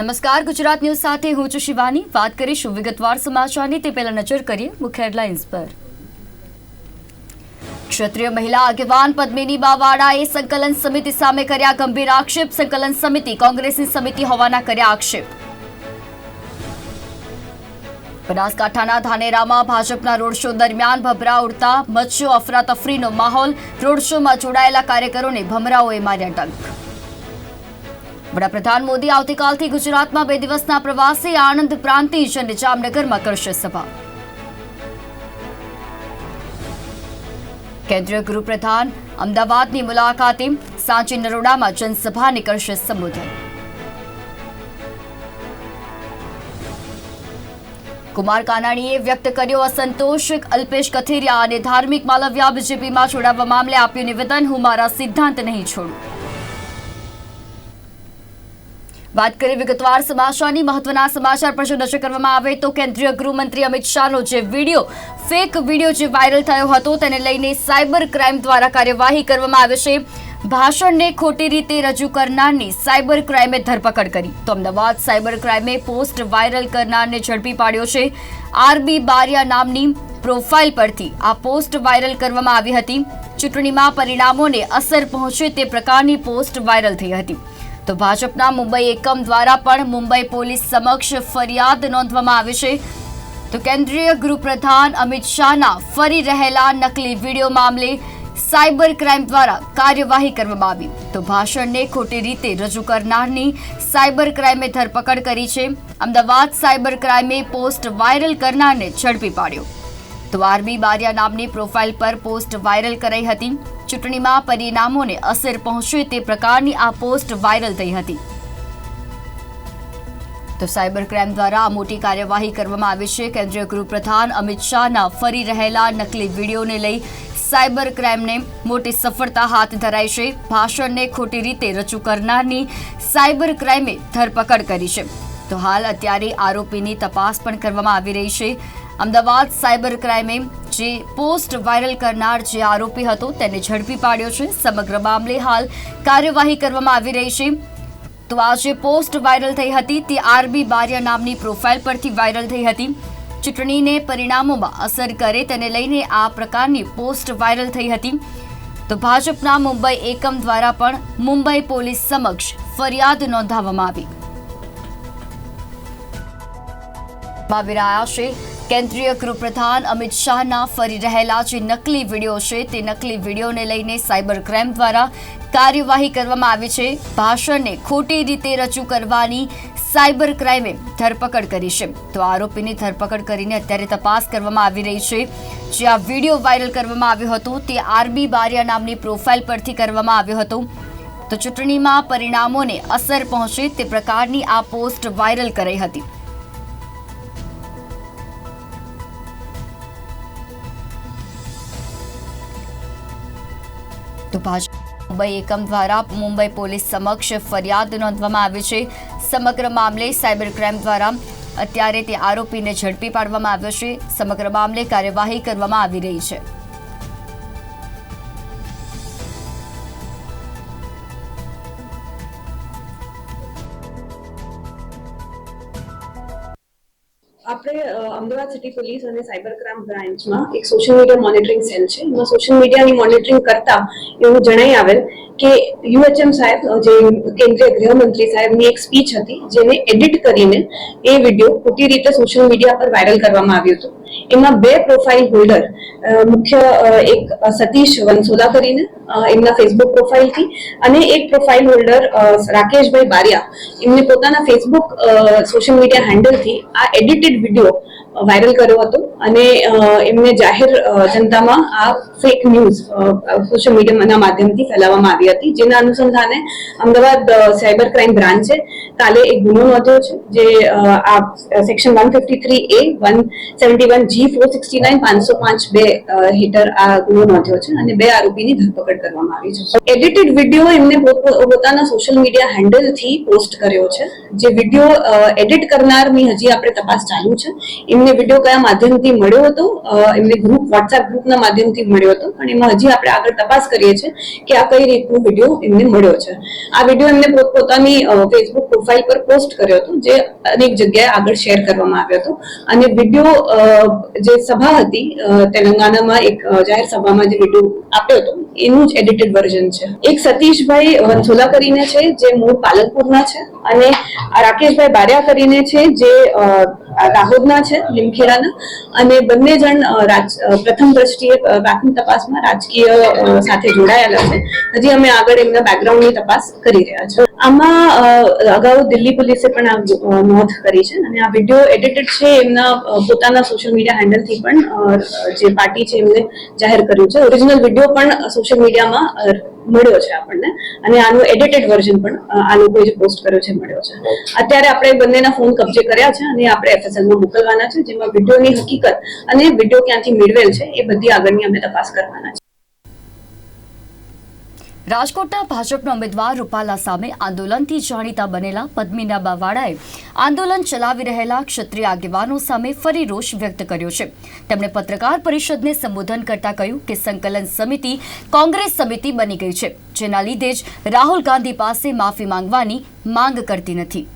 નમસ્કાર, ગુજરાત ન્યૂઝ સાથે હું છું શિવાની. વાત કરીશું વિગતવાર સમાચારની. તે પહેલા નજર કરીએ મુખ્ય હેડલાઇન્સ પર. ક્ષત્રિય મહિલા આગેવાન પદ્મિની બાવાડાએ સંકલન સમિતિ સામે કર્યા ગંભીર આક્ષેપ. સંકલન સમિતિ કોંગ્રેસની સમિતિ હોવાના કર્યા આક્ષેપ. બનાસકાંઠાના ધાનેરામાં ભાજપના રોડ શો દરમિયાન ભભરા ઉડતા મચ્યો અફરાતફરીનો માહોલ. રોડ શોમાં જોડાયેલા કાર્યકરોને ભમરાઓએ માર્યા ડંક વડાપ્રધાન મોદી આવતીકાલથી ગુજરાતમાં બે દિવસના પ્રવાસે આણંદ પ્રાંતિજ અને જામનગરમાં કરશે સભા. કેન્દ્રીય ગૃહપ્રધાન અમદાવાદની મુલાકાતે સાંજે નરોડામાં જનસભાને કરશે સંબોધન. કુમાર કાનાણીએ વ્યક્ત કર્યો અસંતોષ, અલ્પેશ કથિરિયા અને ધાર્મિક માલવ્યા બીજેપીમાં જોડાવા મામલે આપ્યું નિવેદન. હું મારા સિદ્ધાંત નહીં છોડું. વાત કરીએ વિગતવાર સમાચારની, મહત્વના સમાચાર પર જો નજર કરવામાં આવે તો કેન્દ્રીય ગૃહમંત્રી અમિત શાહનો જે વીડિયો, ફેક વીડિયો જે વાયરલ થયો હતો તેને લઈને સાયબર ક્રાઇમ દ્વારા કાર્યવાહી કરવામાં આવે છે. ભાષણને ખોટી રીતે રજૂ કરનારની સાયબર ક્રાઇમે ધરપકડ કરી. તો અમદાવાદ સાયબર ક્રાઇમે પોસ્ટ વાયરલ કરનારને ઝડપી પાડ્યો છે. આરબી બારિયા નામની પ્રોફાઇલ પરથી આ પોસ્ટ વાયરલ કરવામાં આવી હતી. ચૂંટણીમાં પરિણામોને અસર પહોંચે તે પ્રકારની પોસ્ટ વાયરલ થઈ હતી. તો ભાજપના મુંબઈ એકમ દ્વારા પણ મુંબઈ પોલીસ સમક્ષ ફરિયાદ નોંધવામાં આવી છે. તો કેન્દ્રીય ગૃહપ્રધાન અમિત શાહના ફરી રહેલા નકલી વીડિયો મામલે સાયબર ક્રાઇમ દ્વારા કાર્યવાહી કરવામાં આવી. તો ભાષણને ખોટી રીતે રજૂ કરનારની સાયબર ક્રાઇમે ધરપકડ કરી છે. અમદાવાદ સાયબર ક્રાઇમે પોસ્ટ વાયરલ કરનારને ઝડપી પાડ્યો. તો આરબી બારિયા નામની પ્રોફાઇલ પર પોસ્ટ વાયરલ કરાઈ હતી. ચૂંટણીમાં પરિણામોને અસર પહોંચે તે પ્રકારની આ પોસ્ટ વાયરલ થઈ હતી. તો સાયબર ક્રાઇમ દ્વારા આ મોટી કાર્યવાહી કરવામાં આવી છે. કેન્દ્રીય ગૃહપ્રધાન અમિત શાહના ફરી રહેલા નકલી વિડીયોને લઈ સાયબર ક્રાઇમને મોટી સફળતા હાથ ધરાઈ છે. ભાષણને ખોટી રીતે રજૂ કરનારની સાયબર ક્રાઇમે ધરપકડ કરી છે. તો હાલ અત્યારે આરોપીની તપાસ પણ કરવામાં આવી રહી છે. અમદાવાદ સાયબર ક્રાઇમે જે પોસ્ટ વાયરલ કરનાર જે આરોપી હતો તેને ઝડપી પાડ્યો છે. સમગ્ર મામલે હાલ કાર્યવાહી કરવામાં આવી રહી છે. તો આ જે પોસ્ટ વાયરલ થઈ હતી. તે આરબી બારિયા નામની પ્રોફાઇલ પરથી વાયરલ થઈ હતી. ચૂંટણીને પરિણામોમાં અસર કરે તેને લઈને આ પ્રકારની પોસ્ટ વાયરલ થઈ હતી. તો ભાજપના મુંબઈ એકમ દ્વારા પણ મુંબઈ પોલીસ સમક્ષ ફરિયાદ નોંધાવવામાં આવી. આવી રહ્યા છે. કેન્દ્રીય ગૃહપ્રધાન અમિત શાહના ફરી રહેલા જે નકલી વીડિયો છે, તે નકલી વિડીયોને લઈને સાયબર ક્રાઇમ દ્વારા કાર્યવાહી કરવામાં આવી છે. ભાષણને ખોટી રીતે રજૂ કરવાની સાયબર ક્રાઇમે ધરપકડ કરી છે. તો આરોપીની ધરપકડ કરીને અત્યારે તપાસ કરવામાં આવી રહી છે. જે આ વીડિયો વાયરલ કરવામાં આવ્યો હતો, તે આરબી બારિયા નામની પ્રોફાઇલ પરથી કરવામાં આવ્યો હતો. તો ચૂંટણીમાં પરિણામોને અસર પહોંચે તે પ્રકારની આ પોસ્ટ વાયરલ કરાઈ હતી. તો ભાજપ મુંબઈ એકમ દ્વારા મુંબઈ પોલીસ સમક્ષ ફરિયાદ નોંધવામાં આવી છે. સમગ્ર મામલે સાયબર ક્રાઇમ દ્વારા અત્યારે તે આરોપીને ઝડપી પાડવામાં આવ્યો છે. સમગ્ર મામલે કાર્યવાહી કરવામાં આવી રહી છે. આપણે અમદાવાદ સિટી પોલીસ અને સાયબર ક્રાઇમ બ્રાન્ચમાં એક સોશિયલ મીડિયા મોનિટરિંગ સેલ છે. એમાં સોશિયલ મીડિયાની મોનિટરિંગ કરતા એવું જણાઈ આવેલ કે યુએચએમ સાહેબ અ, જે કેન્દ્રીય ગૃહમંત્રી સાહેબની એક સ્પીચ હતી જેને એડિટ કરીને એ વીડિયો ખોટી રીતે સોશિયલ મીડિયા પર વાયરલ કરવામાં આવ્યું હતું. એમાં બે પ્રોફાઇલ હોલ્ડર મુખ્ય એક સતીશ વંસોલા કરીને એમના ફેસબુક પ્રોફાઇલથી અને એક પ્રોફાઇલ હોલ્ડર રાકેશભાઈ બારિયા. એમને પોતાના ફેસબુક સોશિયલ મીડિયા હેન્ડલથી આ એડિટેડ વીડિયો વાયરલ કર્યો હતો. અને એમને જાહેર જનતામાં આ ફેક ન્યૂઝ સોશિયલ મીડિયાના માધ્યમથી ફેલાવવામાં આવી હતી. જેના અનુસંધાને અમદાવાદ સાયબર ક્રાઇમ બ્રાન્ચે કાલે એક ગુનો નોંધ્યો છે, જે આ section one fifty three A one seventy one G four sixty nine પાંચસો પાંચ બે હેઠળ આ ગુનો નોંધ્યો છે અને બે આરોપીની ધરપકડ કરવામાં આવી છે. એડિટેડ વીડિયો એમને પોત- પોતાના સોશિયલ મીડિયા હેન્ડલથી પોસ્ટ કર્યો છે. જે વીડિયો એડિટ કરનારની હજી આપણે તપાસ ચાલુ છે. એમને વીડિયો કયા માધ્યમથી મળ્યો હતો? એમને ગ્રુપ વોટ્સએપ ગ્રુપના માધ્યમથી મળ્યો હતો. અને એમાં હજી આપણે આગળ તપાસ કરીએ છીએ કે આ કઈ રીતનો વીડિયો એમને મળ્યો છે. આ વીડિયો એમને પોતપોતાની ફેસબુક પ્રોફાઇલ પર પોસ્ટ કર્યો હતો, જે અનેક જગ્યાએ આગળ શેર કરવામાં આવ્યો હતો. અને વીડિયો જે સભા હતી તેલંગાણામાં એક જાહેર સભામાં જે વીડિયો આપ્યો હતો, એનું જ એડિટેડ વર્ઝન છે. એક સતીશભાઈ વંથોલા કરીને છે, જે મૂળ પાલનપુરના છે. અને રાકેશભાઈ બારિયા કરીને છે, જે રાહોદના છે. લીમખેડાના અને બંને જણ પ્રથમ દ્રષ્ટિએ પ્રાથમિક તપાસમાં રાજકીય સાથે જોડાયેલા છે. હજી અમે આગળ એમના બેકગ્રાઉન્ડની તપાસ કરી રહ્યા છે આમાં અગાઉ દિલ્હી પોલીસે પણ આ નોંધ કરી છે. અને આ વીડિયો એડિટેડ છે એમના પોતાના સોશિયલ મીડિયા હેન્ડલથી પણ જે પાર્ટી છે એમને જાહેર કર્યું છે. ઓરિજિનલ વીડિયો પણ સોશિયલ મીડિયામાં મળ્યો છે આપણને. અને આનું એડિટેડ વર્ઝન પણ આ લોકોએ જે પોસ્ટ કર્યો છે મળ્યો છે. અત્યારે આપણે બંનેના ફોન કબજે કર્યા છે અને આપણે એફએસએલમાં મોકલવાના છે. જેમાં વિડીયોની હકીકત અને વીડિયો ક્યાંથી મેળવેલ છે, એ બધી આગળની અમે તપાસ કરવાના છે રાજકોટના ભાજપના ઉમેદવાર રૂપાલા સામે આંદોલનથી જાણીતા બનેલા પદ્મિના બાવાડાએ આંદોલન ચલાવી રહેલા ક્ષત્રિય આગેવાનો સામે ફરી રોષ વ્યક્ત કર્યો છે. તેમણે પત્રકાર પરિષદને સંબોધન કરતા કહ્યું કે સંકલન સમિતિ કોંગ્રેસ સમિતિ બની ગઈ છે, જેના લીધે જ રાહુલ ગાંધી પાસે માફી માંગવાની માંગ કરતી નથી.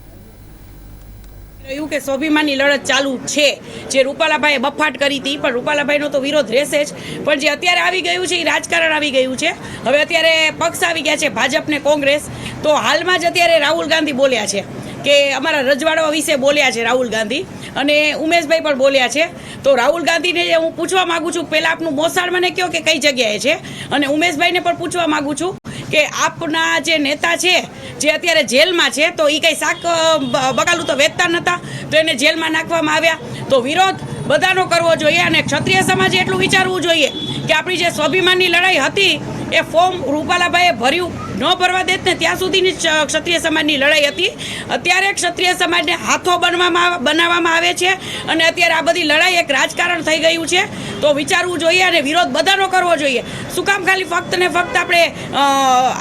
રહ્યું કે સ્વાભિમાનની લડત ચાલુ છે, જે રૂપાલાભાઈએ બફાટ કરી હતી, પણ રૂપાલાભાઈનો તો વિરોધ રહેશે જ. પણ જે અત્યારે આવી ગયું છે, એ રાજકારણ આવી ગયું છે. હવે અત્યારે પક્ષ આવી ગયા છે, ભાજપ ને કોંગ્રેસ. તો હાલમાં જ અત્યારે રાહુલ ગાંધી બોલ્યા છે કે અમારા રજવાડાઓ વિશે બોલ્યા છે રાહુલ ગાંધી. અને ઉમેશભાઈ પણ બોલ્યા છે. તો રાહુલ ગાંધીને હું પૂછવા માંગુ છું પહેલાં આપનું મોસાળ મને કહો કે કઈ જગ્યાએ છે? અને ઉમેશભાઈને પણ પૂછવા માગું છું. કે આપના જે નેતા છે જે અત્યારે જેલમાં છે તો એ કંઈ શાક અ, બગાલું તો વેચતા નહોતા તો એને જેલમાં નાખવામાં આવ્યા. તો વિરોધ બધાનો કરવો જોઈએ અને ક્ષત્રિય સમાજે એટલું વિચારવું જોઈએ. કે આપણી જે સ્વાભિમાનની લડાઈ હતી, એ ફોર્મ રૂપાલાભાઈએ ભર્યું, ન ભરવા દેત ને ત્યાં સુધીની ક્ષત્રિય સમાજની લડાઈ હતી. અત્યારે ક્ષત્રિય સમાજને હાથો બનવામાં બનાવવામાં આવે છે અને અત્યારે આ બધી લડાઈ એક રાજકારણ થઈ ગયું છે. તો વિચારવું જોઈએ અને વિરોધ બધાનો કરવો જોઈએ. શું કામ ખાલી ફક્ત ને ફક્ત આપણે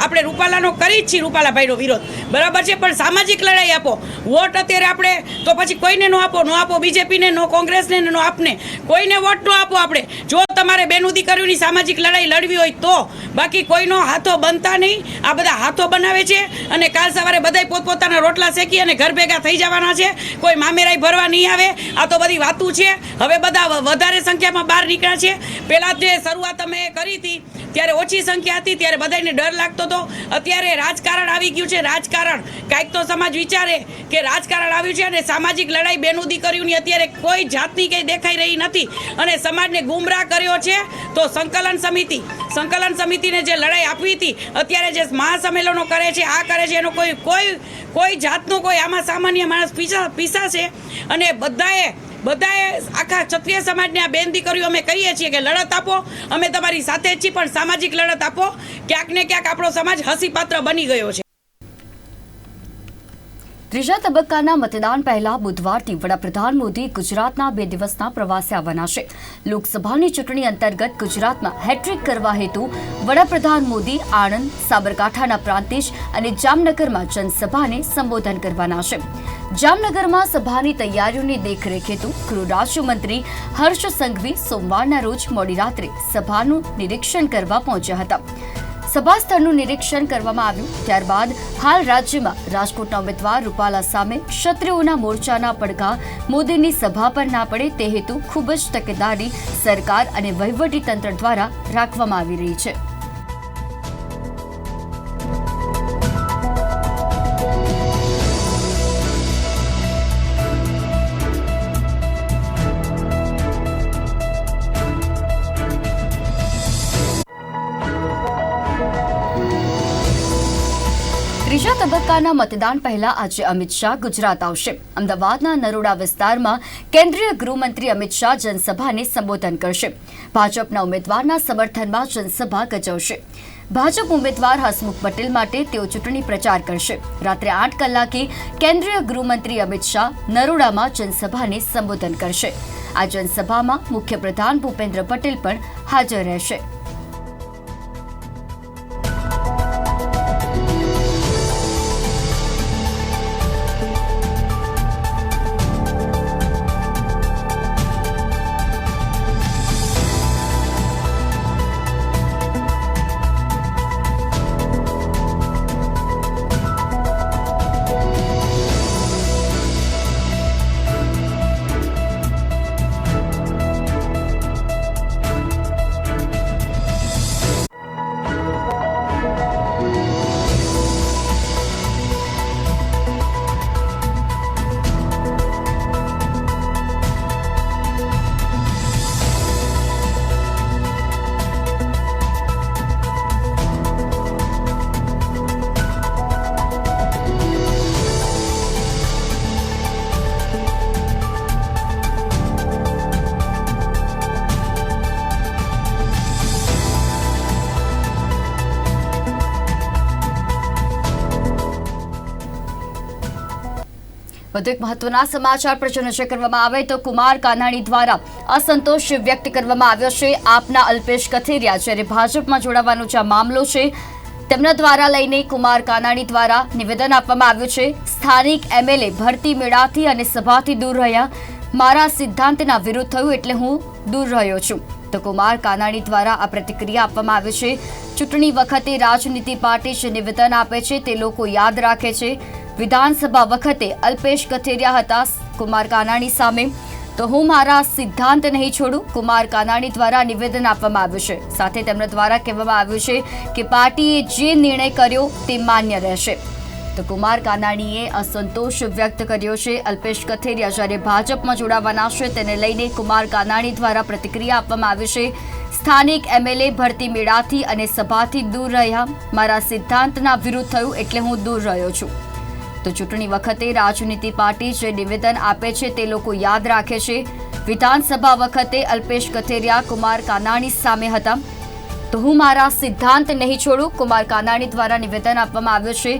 આપણે રૂપાલાનો કરી જ છીએ રૂપાલાભાઈનો વિરોધ. બરાબર છે, પણ સામાજિક લડાઈ આપો. વોટ અત્યારે આપણે, તો પછી કોઈને નો આપો નો આપો બીજેપીને, નો કોંગ્રેસને, ને આપને. કોઈને વોટ નો આપો આપણે. જો તમારે બેનું દીકરીઓની સામાજિક લડાઈ લડવી હોય તો બાકી કોઈનો હાથો બનતા નહીં. આ બધા હાથો બનાવે છે અને કાલ સવારે બધા પોતપોતાના રોટલા શેકી અને ઘર ભેગા થઈ જવાના છે. કોઈ મામેરાઈ ભરવા નહીં આવે. આ તો બધી વાતું છે. હવે બધા વધારે સંખ્યામાં બહાર નીકળ્યા છે. પહેલાં જે શરૂઆત અમે કરી હતી, ત્યારે ઓછી સંખ્યા હતી, ત્યારે બધાને ડર લાગતો હતો. અત્યારે રાજકારણ આવી ગયું છે. રાજકારણ. કાંઈક તો સમાજ વિચારે કે રાજકારણ આવ્યું છે અને સામાજિક લડાઈ બેનું દીકરીઓની અત્યારે કોઈ જાતની કંઈ દેખાઈ રહી નથી. અને સમાજને ગુમરાહ કર્યો છે. તો સંકલન સમિતિ, સંકલન સમિતિને જે લડાઈ આપવી હતી, અત્યારે જે મહાસંમેલનો કરે છે, આ કરે છે, એનો કોઈ કોઈ કોઈ જાતનું કોઈ આમાં સામાન્ય માણસ પીસા પીસાશે અને બધાએ બધાએ આખા ક્ષત્રિય સમાજને આ બેન દીકરીઓ અમે કહીએ છીએ કે લડત આપો, અમે તમારી સાથે જ છીએ, પણ સામાજિક લડત આપો. ક્યાંક ને ક્યાંક આપણો સમાજ હસીપાત્ર બની ગયો છે. ત્રીજા તબક્કાના મતદાન પહેલા બુધવારથી વડાપ્રધાન મોદી ગુજરાતના બે દિવસના પ્રવાસે આવવાના છે લોકસભાની ચૂંટણી અંતર્ગત ગુજરાતમાં હેટ્રિક કરવા હેતુ વડાપ્રધાન મોદી આણંદ, સાબરકાંઠાના પ્રાંતિજ અને જામનગરમાં જનસભાને સંબોધન કરવાના છે. જામનગરમાં સભાની તૈયારીઓની દેખરેખ હેતુ ગૃહ રાજ્યમંત્રી હર્ષ સંઘવી સોમવારના રોજ મોડી રાત્રે સભાનું નિરીક્ષણ કરવા પહોંચ્યા હતા. સભા સ્થળનું નિરીક્ષણ કરવામાં આવ્યું. ત્યારબાદ હાલ રાજ્યમાં રાજકોટના ઉમેદવાર રૂપાલા સામે ક્ષત્રિયોના મોરચાના પડઘા મોદીની સભા પર ના પડે તે હેતુ ખૂબ જ તકેદારી સરકાર અને વહીવટી તંત્ર દ્વારા રાખવામાં આવી રહી છે. તબક્કાના મતદાન પહેલા આજે અમિત શાહ ગુજરાત આવશે. અમદાવાદના નરોડા વિસ્તારમાં કેન્દ્રીય ગૃહમંત્રી અમિત શાહ જનસભાને સંબોધન કરશે. ભાજપના ઉમેદવારના સમર્થનમાં જનસભા ગજવશે. ભાજપ ઉમેદવાર હસમુખ પટેલ માટે તેઓ ચૂંટણી પ્રચાર કરશે. રાત્રે આઠ કલાકે કેન્દ્રીય ગૃહમંત્રી અમિત શાહ નરોડામાં જનસભાને સંબોધન કરશે. આ જનસભામાં મુખ્યપ્રધાન ભૂપેન્દ્ર પટેલ પણ હાજર રહેશે. વધુ એક મહત્વના સમાચાર પર નજર કરવામાં આવે તો કુમાર કાનાણી દ્વારા અસંતોષ વ્યક્ત કરવામાં આવ્યો છે. આપના અલ્પેશ કથેરિયા, જ્યારે ભાજપમાં જોડાવાનો જે મામલો છે, તેમના દ્વારા લઈને કુમાર કાનાણી દ્વારા નિવેદન આપવામાં આવ્યું છે. સ્થાનિક એમએલએ ભરતી મેળાથી અને સભાથી દૂર રહ્યા. મારા સિદ્ધાંતના વિરુદ્ધ થયું એટલે હું દૂર રહ્યો છું. તો કુમાર કાનાણી દ્વારા આ પ્રતિક્રિયા આપવામાં આવી છે. ચૂંટણી વખતે રાજનીતિ પાર્ટી જે નિવેદન આપે છે, તે લોકો યાદ રાખે છે. વિધાનસભા વખતે અલ્પેશ કથેરિયા હતા કુમાર કાનાણી સામે. તો હું મારા સિદ્ધાંત નહીં છોડું, કુમાર કાનાણી દ્વારા નિવેદન આપવામાં આવ્યું છે. સાથે તેમના દ્વારા કહેવામાં આવ્યું છે કે પાર્ટીએ જે નિર્ણય કર્યો તે માન્ય રહેશે. તો કુમાર કાનાણીએ અસંતોષ વ્યક્ત કર્યો છે. અલ્પેશ કથેરિયા જ્યારે ભાજપમાં જોડાવાના છે, તેને લઈને કુમાર કાનાણી દ્વારા પ્રતિક્રિયા આપવામાં આવી છે. સ્થાનિક એમએલએ ભરતી મેળાથી અને સભાથી દૂર રહ્યા. મારા સિદ્ધાંતના વિરુદ્ધ થયું એટલે હું દૂર રહ્યો છું. તો ચૂંટણી વખતે રાજનીતિ પાર્ટી જે નિવેદન આપે છે તે લોકો યાદ રાખે છે. વિધાનસભા વખતે અલ્પેશ કથેરિયા, કુમાર કાનાણી સામે હતા. તો હું મારા સિદ્ધાંત નહીં છોડું, કુમાર કાનાણી દ્વારા નિવેદન આપવામાં આવ્યું છે.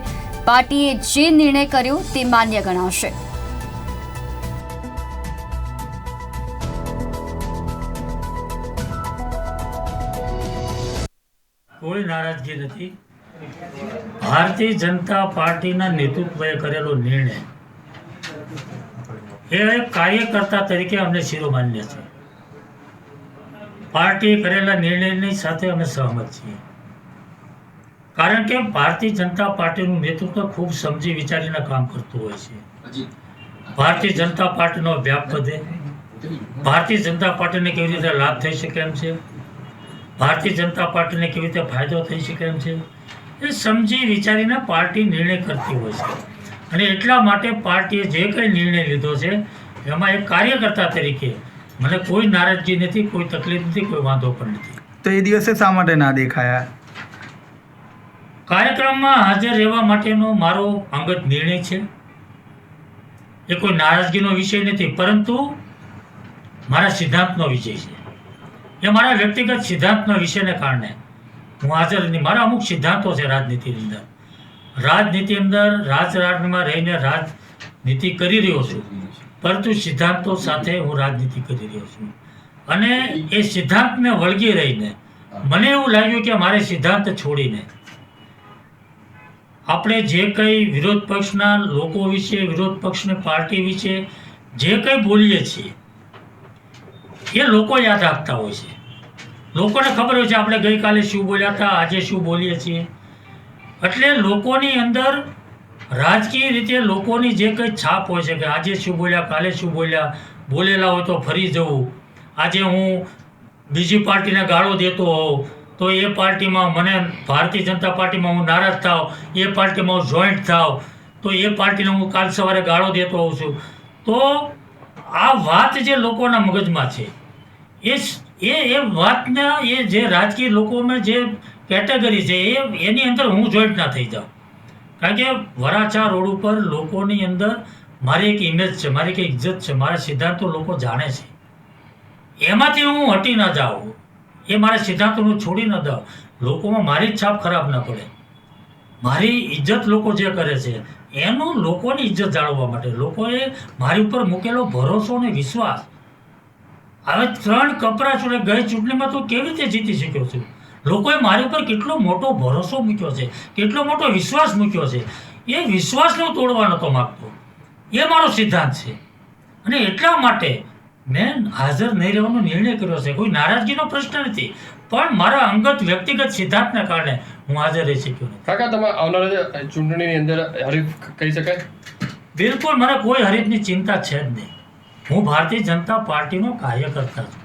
પાર્ટીએ જે નિર્ણય કર્યો તે માન્ય ગણાશે. કોઈ નારાજગી નથી. ભારતીય જનતા પાર્ટીના નેતૃત્વએ કરેલો નિર્ણય એ કાર્યકર્તા તરીકે અમને શિરોમાન્ય છે. પાર્ટીએ કરેલા નિર્ણયની સાથે અમે સહમત છીએ. કારણ કે ભારતીય જનતા પાર્ટીનું નેતૃત્વ ખૂબ સમજી વિચારીને કામ કરતું હોય છે. ભારતીય જનતા પાર્ટીનો વ્યાપ વધે. ભારતીય જનતા પાર્ટીને કેવી રીતે લાભ થઈ શકે એમ છે? ભારતીય જનતા પાર્ટીને કેવી રીતે ફાયદો થઈ શકે એમ છે? એ સમજી વિચારીને પાર્ટી નિર્ણય કરતી હોય છે. અને એટલા માટે પાર્ટીએ જે કંઈ નિર્ણય લીધો છે એમાં એક કાર્યકર્તા તરીકે મને કોઈ નારાજગી નથી કોઈ તકલીફ નથી કોઈ વાંધો પણ નથી. તો એ દિવસે શા માટે ના દેખાયા? કાર્યક્રમમાં હાજર રહેવા માટેનો મારો અંગત નિર્ણય છે. એ કોઈ નારાજગીનો વિષય નથી પરંતુ મારા સિદ્ધાંતનો વિષય છે. એ મારા વ્યક્તિગત સિદ્ધાંતના વિષયને કારણે હું હાજર નહીં. મારા અમુક સિદ્ધાંતો છે રાજનીતિની અંદર. રાજનીતિ અંદર રાજકારણમાં રહીને રાજનીતિ કરી રહ્યો છું. પરંતુ સિદ્ધાંતો સાથે હું રાજનીતિ કરી રહ્યો છું. અને એ સિદ્ધાંતને વળગી રહીને મને એવું લાગ્યું કે મારે સિદ્ધાંત છોડીને આપણે જે કંઈ વિરોધ પક્ષના લોકો વિશે, વિરોધ પક્ષની પાર્ટી વિશે જે કંઈ બોલીએ છીએ, એ લોકો યાદ રાખતા હોય છે. લોકોને ખબર હોય છે, આપણે ગઈકાલે શું બોલ્યા હતા, આજે શું બોલીએ છીએ. એટલે લોકોની અંદર રાજકીય રીતે લોકોની જે કંઈ છાપ હોય છે કે આજે શું બોલ્યા, કાલે શું બોલ્યા, બોલેલા હોય તો ફરી જવું. આજે હું બીજી પાર્ટીને ગાળો દેતો હોઉં, તો એ પાર્ટીમાં મને ભારતીય જનતા પાર્ટીમાં હું નારાજ થાવ, એ પાર્ટીમાં હું જોઈન્ટ થાવ, તો એ પાર્ટીને હું કાલ સવારે ગાળો દેતો હોઉં છું. તો આ વાત જે લોકોના મગજમાં છે, એ એ એ વાતના એ જે રાજકીય લોકોમાં જે કેટેગરી છે, એ એની અંદર હું જોઈન્ટ ના થઈ જાઉં. કારણ કે વરાછા રોડ ઉપર લોકોની અંદર મારી એક ઇમેજ છે, મારી એક ઇજ્જત છે, મારા સિદ્ધાંતો લોકો જાણે છે. એમાંથી હું હટી ના જાઉં, એ મારા સિદ્ધાંતોને છોડી ન દઉં. લોકોમાં મારી જ છાપ ખરાબ ન પડે. મારી ઇજ્જત લોકો જે કરે છે, એનું લોકોની ઇજ્જત જાળવવા માટે લોકોએ મારી ઉપર મૂકેલો ભરોસો અને વિશ્વાસ. હવે ત્રણ કપરા ગઈ ચૂંટણીમાં તો કેવી રીતે જીતી શક્યો છું? લોકોએ મારી ઉપર કેટલો મોટો ભરોસો મૂક્યો છે કેટલો મોટો વિશ્વાસ મૂક્યો છે. એ વિશ્વાસને હું તોડવા નહોતો માગતો. એ મારો સિદ્ધાંત છે. અને એટલા માટે મેં હાજર નહીં રહેવાનો નિર્ણય કર્યો છે. કોઈ નારાજગીનો પ્રશ્ન નથી. પણ મારા અંગત વ્યક્તિગત સિદ્ધાંતના કારણે હું હાજર રહી શક્યો નથી. કાકા તમે આવનારા ચૂંટણીની અંદર હરીફ કહી શકાય? બિલકુલ મારા કોઈ હરીફની ચિંતા છે જ નહીં. હું ભારતીય જનતા પાર્ટીનો કાર્યકર્તા છું.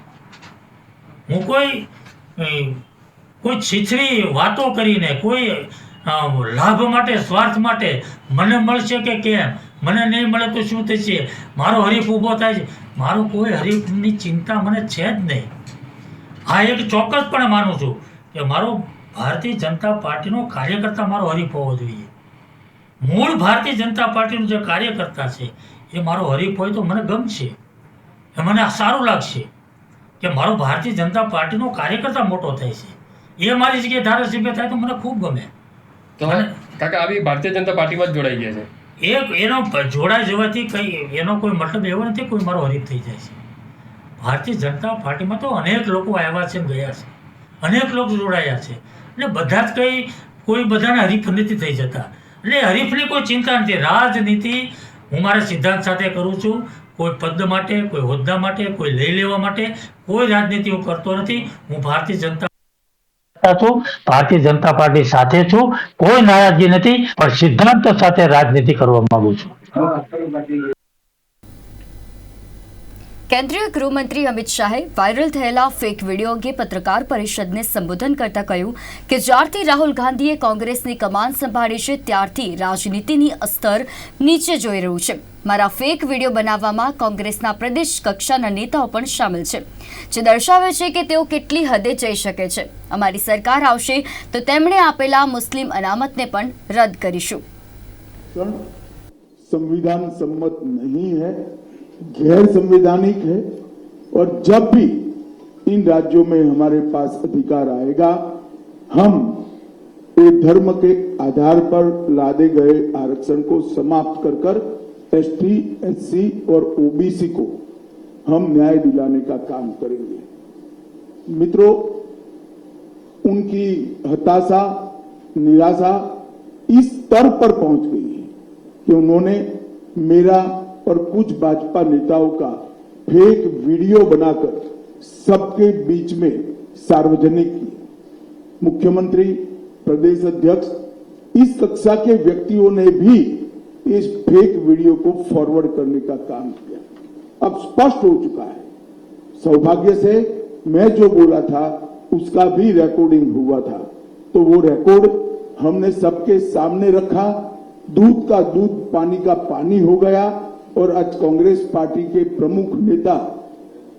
હું કોઈ કોઈ છીછરી વાતો કરીને, કોઈ લાભ માટે, સ્વાર્થ માટે મને મળશે કે કેમ? મને નહીં મળે તો શું થશે? મારો હરીફ ઊભો થાય છે. મારો કોઈ હરીફની ચિંતા મને છે જ નહીં. હા એક ચોક્કસપણે માનું છું કે મારો ભારતીય જનતા પાર્ટીનો કાર્યકર્તા મારો હરીફ હોવો જોઈએ. મૂળ ભારતીય જનતા પાર્ટીનો જે કાર્યકર્તા છે એ મારો હરીફ હોય તો મને ગમશે એ મને સારું લાગશે કે મારો ભારતીય જનતા પાર્ટીનો કાર્યકર્તા મોટો થાય છે. એ મારી જગ્યાએ ધારાસભ્ય થાય તો મને ખૂબ ગમે. કાકા આવી ભારતીય જનતા પાર્ટીમાં જ જોડાઈ ગયા છે? એક એનો જોડાઈ જવાથી કંઈ એનો કોઈ મતલબ એવો નથી કોઈ મારો હરીફ થઈ જાય છે. ભારતીય જનતા પાર્ટીમાં તો અનેક લોકો આવ્યા છે ગયા છે. અનેક લોકો જોડાયા છે. એટલે બધા જ કંઈ કોઈ બધાને હરીફ નથી થઈ જતા. એટલે હરીફની કોઈ ચિંતા નથી. રાજનીતિ હું મારા સિદ્ધાંત સાથે કરું છું. કોઈ પદ માટે, કોઈ હોદ્દા માટે, કોઈ લઈ લેવા માટે કોઈ રાજનીતિ હું કરતો નથી. હું ભારતીય જનતા છું. ભારતીય જનતા પાર્ટી સાથે છું. કોઈ નારાજગી નથી, પણ સિદ્ધાંત સાથે રાજનીતિ કરવા માંગુ છું. કેન્દ્રીય ગૃહમંત્રી અમિત શાહે વાયરલ થયેલા ફેક વીડિયો અંગે પત્રકાર પરિષદને સંબોધન કરતા કહ્યું કે જ્યારથી રાહુલ ગાંધીએ કોંગ્રેસની કમાન સંભાળી છે, ત્યારથી રાજનીતિની અસ્તર નીચે જોઈ રહ્યું છે. મારા ફેક વીડિયો બનાવવામાં કોંગ્રેસના પ્રદેશ કક્ષાના નેતાઓ પણ સામેલ છે, જે દર્શાવે છે કે તેઓ કેટલી હદે જઈ શકે છે. અમારી સરકાર આવશે તો તેમણે આપેલા મુસ્લિમ અનામતને પણ રદ કરીશું. સંવિધાન સંમત નહીં गैर संवैधानिक है और जब भी इन राज्यों में हमारे पास अधिकार आएगा, हम ये धर्म के आधार पर लादे गए आरक्षण को समाप्त कर कर एसटी एससी और ओबीसी को हम न्याय दिलाने का काम करेंगे। मित्रों, उनकी हताशा, निराशा इस स्तर पर पहुँच गई है कि उन्होंने मेरा और कुछ भाजपा नेताओं का फेक वीडियो बनाकर सबके बीच में सार्वजनिक किया। मुख्यमंत्री, प्रदेश अध्यक्ष, इस कक्षा के व्यक्तियों ने भी इस फेक वीडियो को फॉरवर्ड करने का काम किया। अब स्पष्ट हो चुका है। सौभाग्य से मैं जो बोला था, उसका भी रिकॉर्डिंग हुआ था। तो वो रिकॉर्ड हमने सबके सामने रखा। दूध का दूध, पानी का पानी हो गया। और आज कांग्रेस पार्टी के प्रमुख नेता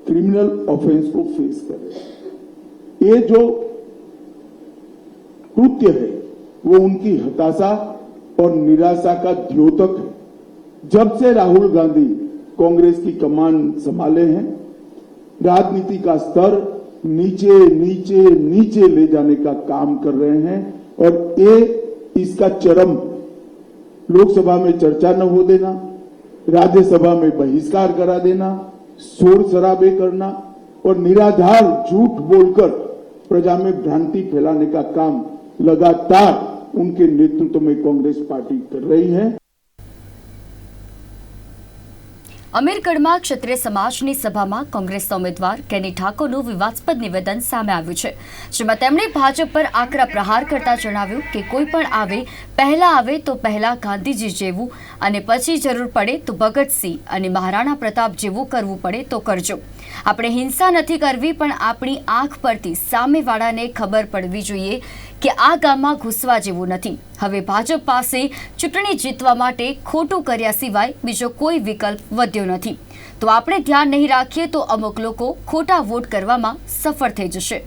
क्रिमिनल ऑफेंस को फेस कर रहे ये जो कृत्य है, वो उनकी हताशा और निराशा का द्योतक है। जब से राहुल गांधी कांग्रेस की कमान संभाले हैं, राजनीति का स्तर नीचे नीचे नीचे ले जाने का काम कर रहे हैं और ये, इसका चरम, लोकसभा में चर्चा न हो देना राज्यसभा में बहिष्कार करा देना, शोर शराबे करना और निराधार झूठ बोलकर प्रजा में भ्रांति फैलाने का काम लगातार उनके नेतृत्व में कांग्रेस पार्टी कर रही है। અમીરગઢમાં ક્ષત્રિય સમાજની સભામાં કોંગ્રેસના ઉમેદવાર કેની ઠાકોરનું વિવાદસ્પદ નિવેદન સામે આવ્યું છે. જેમાં તેમણે ભાજપ પર આકરા પ્રહાર કરતા જણાવ્યું કે કોઈ પણ આવે, પહેલા આવે તો પહેલા ગાંધીજી જેવું અને પછી જરૂર પડે તો ભગતસિંહ અને મહારાણા પ્રતાપ જેવું કરવું પડે તો કરજો. આપણે હિંસા નથી કરવી પણ આપણી આંખ પરથી સામેવાળાને ખબર પડવી જોઈએ કે આ ગામમાં ઘૂસવા જેવું નથી. હવે ભાજપ પાસે ચૂંટણી જીતવા માટે ખોટું કર્યા સિવાય બીજો કોઈ વિકલ્પ વધ્યો નથી. તો આપણે ધ્યાન નહીં રાખીએ તો અમુક લોકો ખોટા વોટ કરવામાં સફળ થઈ જશે.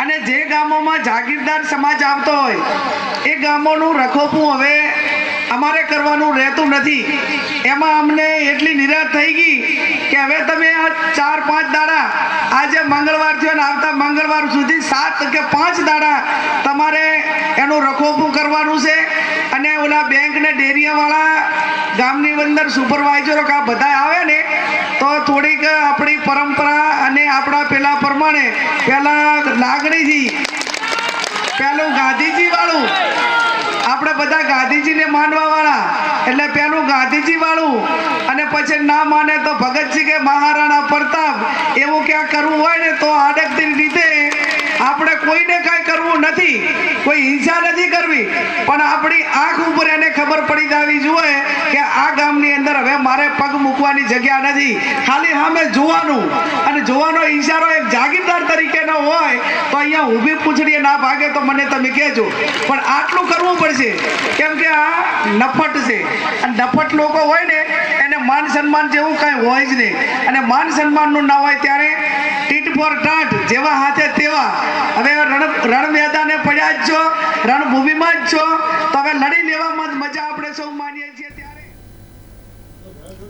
અને જે ગામોમાં જાગીરદાર સમાજ આવતો હોય, એ ગામોનું રખોપું હવે અમારે કરવાનું રહેતું નથી. એમાં અમને એટલી નિરાશ થઈ ગઈ કે હવે તમે આ ચાર પાંચ દાડા આજે મંગળવાર થયો ને આવતા મંગળવાર સુધી સાત કે પાંચ દાડા તમારે એનું રખોપું કરવાનું છે અને ઓલા બેંક ને ડેરીયાવાળા ગામની અંદર સુપરવાઇઝરો કા બધા આવે ને, તો થોડીક આપણી પરંપરા અને આપણા પેલા પ્રમાણે પેલા લાગણીથી, પેલું ગાંધીજી વાળું આપણે બધા ગાંધીજીને માનવા વાળા એટલે પેલું ગાંધીજી વાળું અને પછી ના માને તો ભગતસિંહ કે મહારાણા પ્રતાપ, એવું ક્યાંક કરવું હોય ને તો આડકતી રીતે આપણે કોઈને કાંઈ કરવું નથી. કોઈ હિંસા નથી કરવી. પણ આપણી આંખ ઉપર એને ખબર પડી જવી જોઈએ કે આ ગામની અંદર હવે મારે પગ મૂકવાની જગ્યા નથી. ખાલી સામે જોવાનું. અને જોવાનો ઈશારો એક જાગીરદાર તરીકેનો હોય, તો અહીંયા ઊભી પૂછડીએ ના ભાગે તો મને તમે કહેજો. પણ આટલું કરવું પડશે. કેમ કે આ નફટ છે. અને નફટ લોકો હોય ને, એને માન સન્માન જેવું કાંઈ હોય જ નહીં. અને માન સન્માનનું ના હોય ત્યારે ટીટ ફોર ટાટ જેવા હાથે તેવા હવે રણ રણ મેદાને પડ્યા જ છો, રણભૂમિમાં જ છો. તો હવે લડી લેવામાં મજા આપણે સૌ માનીએ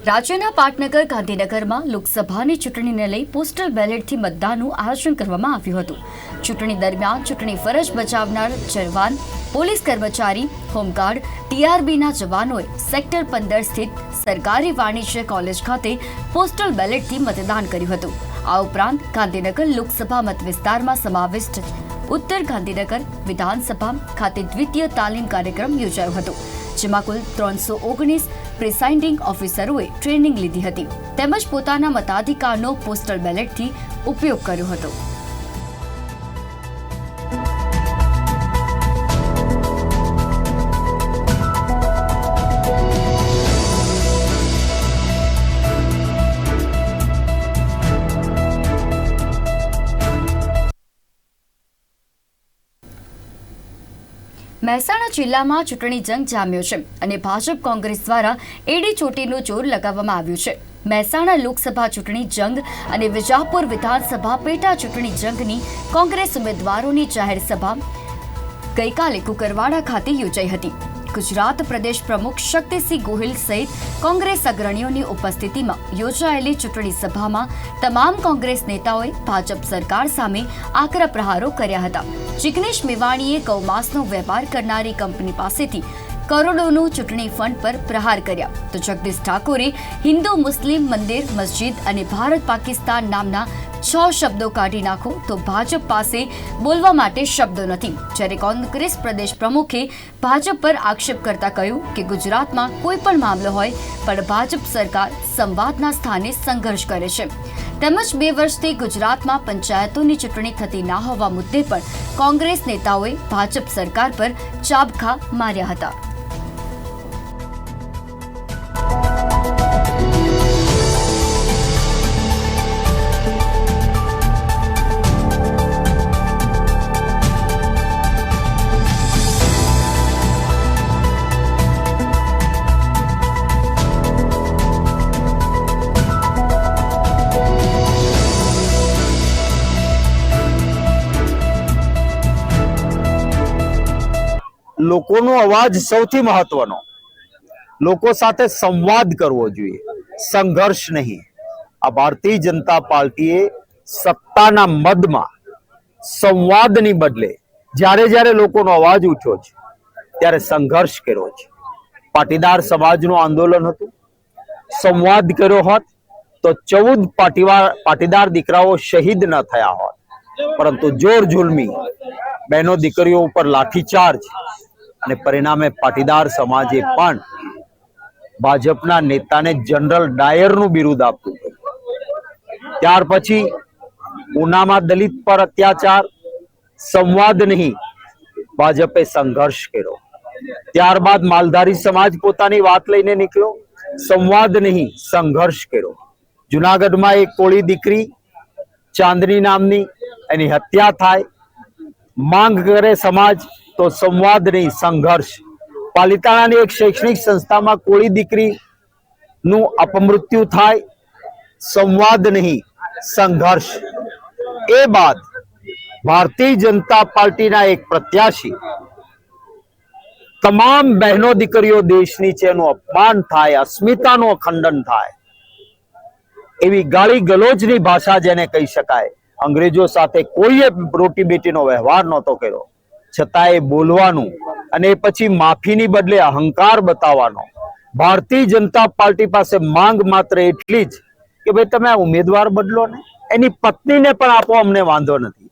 રાજ્યના પાટનગર, ગાંધીનગરમાં લોકસભાની ચૂંટણીને લઈ પોસ્ટલ બેલેટથી મતદાનનું આયોજન કરવામાં આવ્યું હતું. ચૂંટણી દરમિયાન ચૂંટણી ફરજ બજાવનાર જવાન, પોલીસ કર્મચારી, હોમગાર્ડ, ટીઆરબીના જવાનોએ સેક્ટર પંદર સ્થિત સરકારી વાણિજ્ય કોલેજ ખાતે પોસ્ટલ બેલેટથી મતદાન કર્યું હતું. આ ઉપરાંત ગાંધીનગર લોકસભા મત વિસ્તારમાં સમાવિષ્ટ ઉત્તર ગાંધીનગર વિધાનસભા ખાતે દ્વિતીય તાલીમ કાર્યક્રમ યોજાયો હતો, જેમાં કુલ ત્રણસો ઓગણીસ પ્રિસાઇન્ડિંગ ઓફિસરોએ ટ્રેનિંગ લીધી હતી. તેમજ પોતાના મતાધિકારનો પોસ્ટલ બેલેટથી ઉપયોગ કર્યો હતો. મહેસાણા જિલ્લામાં ચૂંટણી જંગ જામ્યો છે અને ભાજપ કોંગ્રેસ દ્વારા એડી ચોટીનું જોર લગાવવામાં આવ્યું છે. મહેસાણા લોકસભા ચૂંટણી જંગ અને વિજાપુર વિધાનસભા પેટા ચૂંટણી જંગની કોંગ્રેસ ઉમેદવારોની જાહેર સભા ગઈકાલે કુકરવાડા ખાતે યોજાઈ હતી. ગુજરાત પ્રદેશ પ્રમુખ શક્તિસિંહ ગોહિલ સહિત કોંગ્રેસ અગ્રણીઓની ઉપસ્થિતિમાં યોજાયેલી ચૂંટણી સભામાં તમામ કોંગ્રેસ નેતાઓએ ભાજપ સરકાર સામે આકરા પ્રહારો કર્યા હતા. જિગ્નેશ મેવાણીએ ગૌમાંસનો વેપાર કરનારી કંપની પાસેથી કરોડોનું ચૂંટણી ફંડ પર પ્રહાર કર્યા. તો જગદીશ ઠાકોરે હિન્દુ મુસ્લિમ મંદિર, મસ્જિદ અને ભારત પાકિસ્તાન નામના છ શબ્દો કાઢી નાખો તો ભાજપ પાસે બોલવા માટે શબ્દો નથી. જ્યારે કોંગ્રેસ પ્રદેશ પ્રમુખે ભાજપ પર આક્ષેપ કરતા કહ્યું કે ગુજરાતમાં કોઈ પણ મામલો હોય, પણ ભાજપ સરકાર સંવાદના સ્થાને સંઘર્ષ કરે છે. તેમજ બે વર્ષથી ગુજરાતમાં પંચાયતોની ચૂંટણી થતી ના હોવા મુદ્દે પણ કોંગ્રેસ નેતાઓએ ભાજપ સરકાર પર ચાબખા માર્યા હતા. લોકોનો અવાજ સૌથી મહત્વનો. લોકો સાથે સંવાદ કરવો જોઈએ. સંઘર્ષ નહીં. આ ભારતીય જનતા પાર્ટીએ સત્તાના મદમાં સંવાદની બદલે જ્યારે જ્યારે લોકોનો અવાજ ઉઠ્યો છે, ત્યારે સંઘર્ષ કર્યો છે. પાટીદાર સમાજનું આંદોલન હતું. સંવાદ કર્યો હોત તો ચૌદ પાટીવાર, પાટીદાર દીકરાઓ શહીદ ન થયા હોત. પરંતુ જોર જુલમી બહેનો દીકરીઓ ઉપર લાઠીચાર્જ અને પરિણામે પાટીદાર સમાજે પણ ભાજપના નેતાને જનરલ ડાયરનું બિરુદ આપ્યું ત્યાર પછી ઉનામાં દલિત પર અત્યાચાર, સંવાદ નહીં, ભાજપે સંઘર્ષ કર્યો. ત્યારબાદ માલધારી સમાજ પોતાની વાત લઈને નીકળ્યો, સંવાદ નહીં, સંઘર્ષ કર્યો. જુનાગઢમાં એક કોળી દીકરી ચાંદની નામની, એની હત્યા થાય. માંગ કરે સમાજ તો સંવાદ નહીં સંઘર્ષ. પાલિતાણાની એક શૈક્ષણિક સંસ્થામાં કોળી દીકરી નું અપમૃત્યુ થાય, સંવાદ નહીં, સંઘર્ષ. એ બાદ ભારતીય જનતા પાર્ટીના એક પ્રત્યાશી તમામ બહેનો દીકરીઓ દેશની છે એનું અપમાન થાય, અસ્મિતાનું ખંડન થાય. એવી ગાળી ગલોચની ભાષા જેને કહી શકાય. અંગ્રેજો સાથે કોઈએ રોટી બેટીનો વ્યવહાર નહોતો કર્યો. છતાં એ બોલવાનું અને પછી માફીની બદલે અહંકાર બતાવવાનો. ભારતીય જનતા પાર્ટી પાસે માંગ માત્ર એટલી જ કે ભાઈ તમે ઉમેદવાર બદલો ને, એની પત્નીને પણ આપો, અમને વાંધો નથી.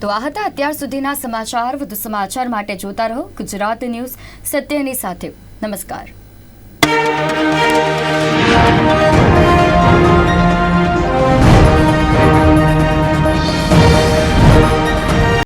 તો આ હતા અત્યાર સુધીના સમાચાર. વધુ સમાચાર માટે જોતા રહો ગુજરાત ન્યૂઝ સત્યની સાથે. નમસ્કાર. Música